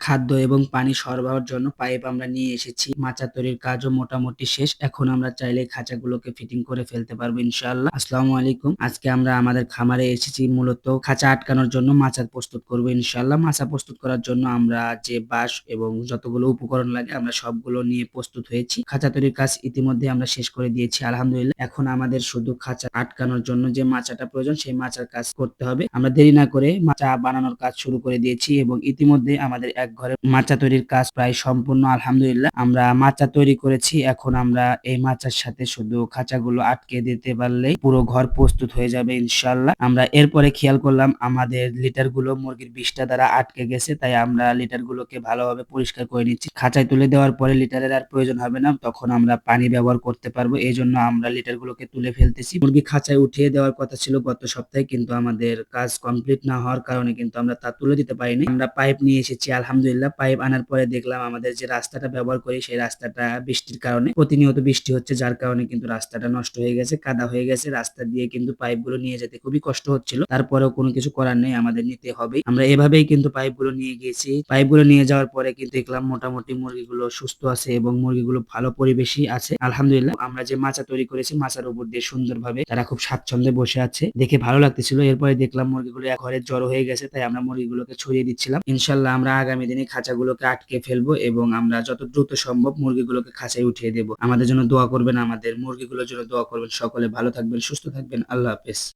খাদ্য এবং পানি সরবরাহের জন্য পাইপ আমরা নিয়ে এসেছি। মাচা তৈরির কাজও মোটামুটি শেষ। এখন আমরা চাইলে খাঁচাগুলোকে ফিটিং করে ফেলতে পারব ইনশাআল্লাহ। আসসালামু আলাইকুম। আজকে আমরা আমাদের খামারে এসেছি মূলত খাঁচা আটকানোর জন্য মাচা প্রস্তুত করব ইনশাআল্লাহ। মাচা প্রস্তুত করার জন্য আমরা যে বাঁশ এবং যতগুলো উপকরণ লাগে আমরা সবগুলো নিয়ে প্রস্তুত হয়েছি। খাঁচা তৈরির কাজ ইতিমধ্যে আমরা শেষ করে দিয়েছি, আলহামদুলিল্লাহ। এখন আমাদের শুধু খাঁচা আটকানোর জন্য যে মাচাটা প্রয়োজন সেই মাচার কাজ করতে হবে। আমরা দেরি না করে মাচা বানানোর কাজ শুরু করে দিয়েছি এবং ইতিমধ্যে আমাদের এক ঘরে। মাচা তৈরির কাজ প্রায় সম্পূর্ণ, আলহামদুলিল্লাহ। আমরা মাচা তৈরি করেছি, এখন আমরা এই মাচার সাথে শুধু খাঁচাগুলো আটকে দিতে পারলেই পুরো ঘর প্রস্তুত হয়ে যাবে ইনশাল্লাহ আমরা এরপরে খেয়াল করলাম, আমাদের লিটারগুলো মুরগির বিষটা দ্বারা আটকে গেছে, তাই আমরা লিটার গুলোকে ভালোভাবে পরিষ্কার করে নিচ্ছি। খাঁচায় তুলে দেওয়ার পরে লিটারের আর প্রয়োজন হবে না, তখন আমরা পানি ব্যবহার করতে পারব এই জন্য আমরা লিটার গুলোকে তুলে ফেলতেছি। মুরগি খাঁচায় উঠিয়ে দেওয়ার কথা ছিল গত সপ্তাহে, কিন্তু আমাদের কাজ কমপ্লিট না হওয়ার কারণে কিন্তু আমরা তা তুলে দিতে পারিনি। আমরা পাইপ নিয়ে এসেছি, আলহামদুলিল্লাহ। পাইপ আনার পরে দেখলাম আমাদের যে রাস্তাটা ব্যবহার করি, সেই রাস্তাটা বৃষ্টির কারণে। প্রতিনিয়ত বৃষ্টি হচ্ছে, যার কারণে কিন্তু রাস্তাটা নষ্ট হয়ে গেছে, কাদা হয়ে গেছে। রাস্তা দিয়ে কিন্তু পাইপগুলো নিয়ে যেতে খুবই কষ্ট হচ্ছিল। তারপরেও কোনো কিছু করার নেই, আমাদের নিতে হবে আমরা এভাবেই কিন্তু পাইপগুলো নিয়ে গিয়েছি পাইপগুলো নিয়ে যাওয়ার পরে কিন্তু দেখলাম মোটামুটি মুরগিগুলো সুস্থ আছে এবং মুরগিগুলো ভালো পরিবেশই আছে। আলহামদুলিল্লাহ, আমরা যে মাচা তৈরি করেছি, মাচার উপর দিয়ে সুন্দরভাবে তারা খুব স্বাচ্ছন্দ্যে বসে আছে। দেখে ভালো লাগতেছিল। এরপরে দেখলাম মুরগিগুলো ঘরে জড়ো হয়ে গেছে, তাই আমরা মুরগিগুলোকে ছড়িয়ে দিচ্ছিলাম। ইনশাল্লাহ আমরা আগামী দিনে খাঁচাগুলোকে আটকে ফেলব এবং আমরা যত দ্রুত সম্ভব মুরগিগুলোকে খাঁচায় উঠিয়ে দেবো। আমাদের জন্য দোয়া করবেন, আমাদের মুরগিগুলোর জন্য দোয়া করবেন। সকলে ভালো থাকবেন, সুস্থ থাকবেন। আল্লাহ হাফেজ।